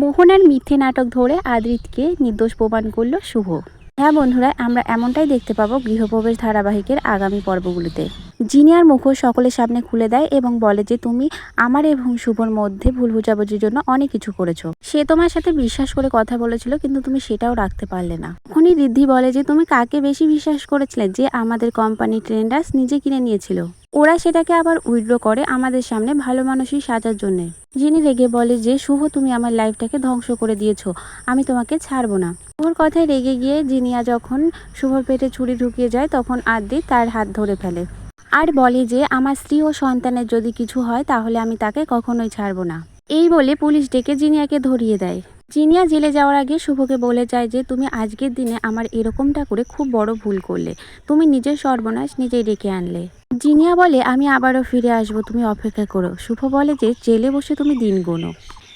মোহনার মিথ্যে নাটক ধরে আদ্রিতকে নির্দোষ প্রমাণ করল শুভ। হ্যাঁ বন্ধুরা, আমরা এমনটাই দেখতে পাবো গৃহপ্রবেশ ধারাবাহিকের আগামী পর্বগুলিতে। জিনিয়ার মুখোশ সকলের সামনে খুলে দেয় এবং বলে যে, তুমি আমার এবং শুভর মধ্যে ভুল বুঝাবুঝির জন্য অনেক কিছু করেছ। সে তোমার সাথে বিশ্বাস করে কথা বলেছিল, কিন্তু তুমি সেটাও রাখতে পারলে না। তখনই রিদ্ধি বলে যে, তুমি কাকে বেশি বিশ্বাস করেছিলে যে আমাদের কোম্পানি ট্রেন্ডার্স নিজে কিনে নিয়েছিল? ওরা সেটাকে আবার উইথড্র করে আমাদের সামনে ভালো মানুষই সাজার জন্য। যিনি রেগে বলে যে, শুভ, তুমি আমার লাইফটাকে ধ্বংস করে দিয়েছ। আমি তোমাকে ছাড়বো না। শুভর কথায় রেগে গিয়ে জিনিয়া যখন শুভর পেটে ছুরি ঢুকিয়ে যায়, তখন আদি তার হাত ধরে ফেলে। আর বলে যে, আমার স্ত্রী ও সন্তানের যদি কিছু হয়, তাহলে আমি তাকে কখনোই ছাড়বো না। এই বলে পুলিশ ডেকে জিনিয়াকে ধরিয়ে দেয়। জিনিয়া জেলে যাওয়ার আগে শুভকে বলে যায় যে, তুমি আজকের দিনে আমার এরকমটা করে খুব বড় ভুল করলে। তুমি নিজের সর্বনাশ নিজেই ডেকে আনলে। জিনিয়া বলে, আমি আবারও ফিরে আসব, তুমি অপেক্ষা করো। শুভ বলে যে, জেলে বসে তুমি দিন গোনো।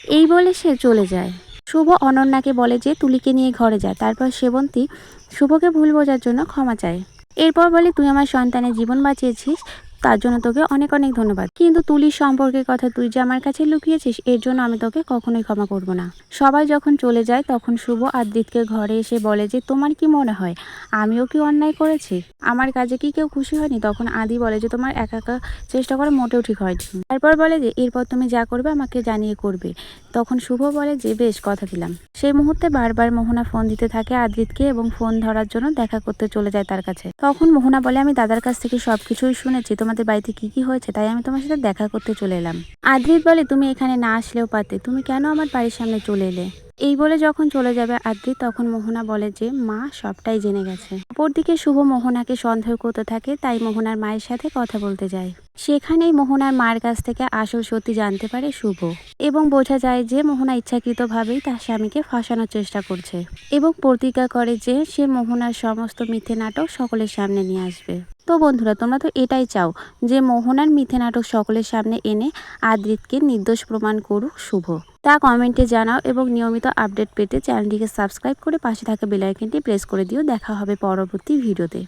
এই বলে সে চলে যায়। শুভ অনন্যাকে বলে যে, তুলিকে নিয়ে ঘরে যায় তারপর সেবন্তী শুভকে ভুল বোঝার জন্য ক্ষমা চায়। এরপর বলে, তুই আমার সন্তানের জীবন বাঁচিয়েছিস, তার জন্য তোকে অনেক অনেক ধন্যবাদ। কিন্তু তুলির সম্পর্কের কথা তুই যে আমার কাছে লুকিয়েছিস, এর জন্য আমি তোকে কখনোই ক্ষমা করব না। সবাই যখন চলে যায়, তখন শুভ আদ্রিতকে ঘরে এসে বলে যে, তোমার কি মনে হয়, আমিও কি অন্যায় করেছি? আমার কাজে কি কেউ খুশি হয়নি? তখন আদি বলে যে, তোমার একা একা চেষ্টা করা মোটেও ঠিক হয়নি। তারপর বলে যে, এরপর তুমি যা করবে, আমাকে জানিয়ে করবে। তখন শুভ বলে যে, বেশ, কথা দিলাম। সেই মুহূর্তে বারবার মোহনা ফোন দিতে থাকে আদ্রিতকে এবং ফোন ধরার জন্য দেখা করতে চলে যায় তার কাছে। তখন মোহনা বলে, আমি দাদার কাছ থেকে সবকিছুই শুনেছি। তোমাদের বাড়িতে কি কি হয়েছে, তাই আমি তোমার সাথে দেখা করতে চলে এলাম। আদ্রিত বলে, তুমি এখানে না আসলেও পাতে তুমি কেন আমার বাড়ির সামনে চলে এলে? এই বলে যখন চলে যাবে আদ্রিত, তখন মোহনা বলে যে, মা সবটাই জেনে গেছে। অপরদিকে শুভ মোহনাকে সন্দেহ করতে থাকে, তাই মোহনার মায়ের সাথে কথা বলতে যায়। সেখানেই মোহনার মার কাছ থেকে আসল সত্যি জানতে পারে শুভ। এবং বোঝা যায় যে, মোহনা ইচ্ছাকৃতভাবেই তার স্বামীকে ফাঁসানোর চেষ্টা করছে। এবং প্রতিজ্ঞা করে যে, সে মোহনার সমস্ত মিথ্যে নাটক সকলের সামনে নিয়ে আসবে। তো বন্ধুরা, তোমরা তো এটাই চাও যে মোহনার মিথে নাটক সকলের সামনে এনে আদৃতকে নির্দোষ প্রমাণ করুক শুভ। তা কমেন্টে জানাও এবং নিয়মিত আপডেট পেতে চ্যানেলটিকে সাবস্ক্রাইব করে পাশে থাকা বেলাইকনটি প্রেস করে দিও। দেখা হবে পরবর্তী ভিডিওতে।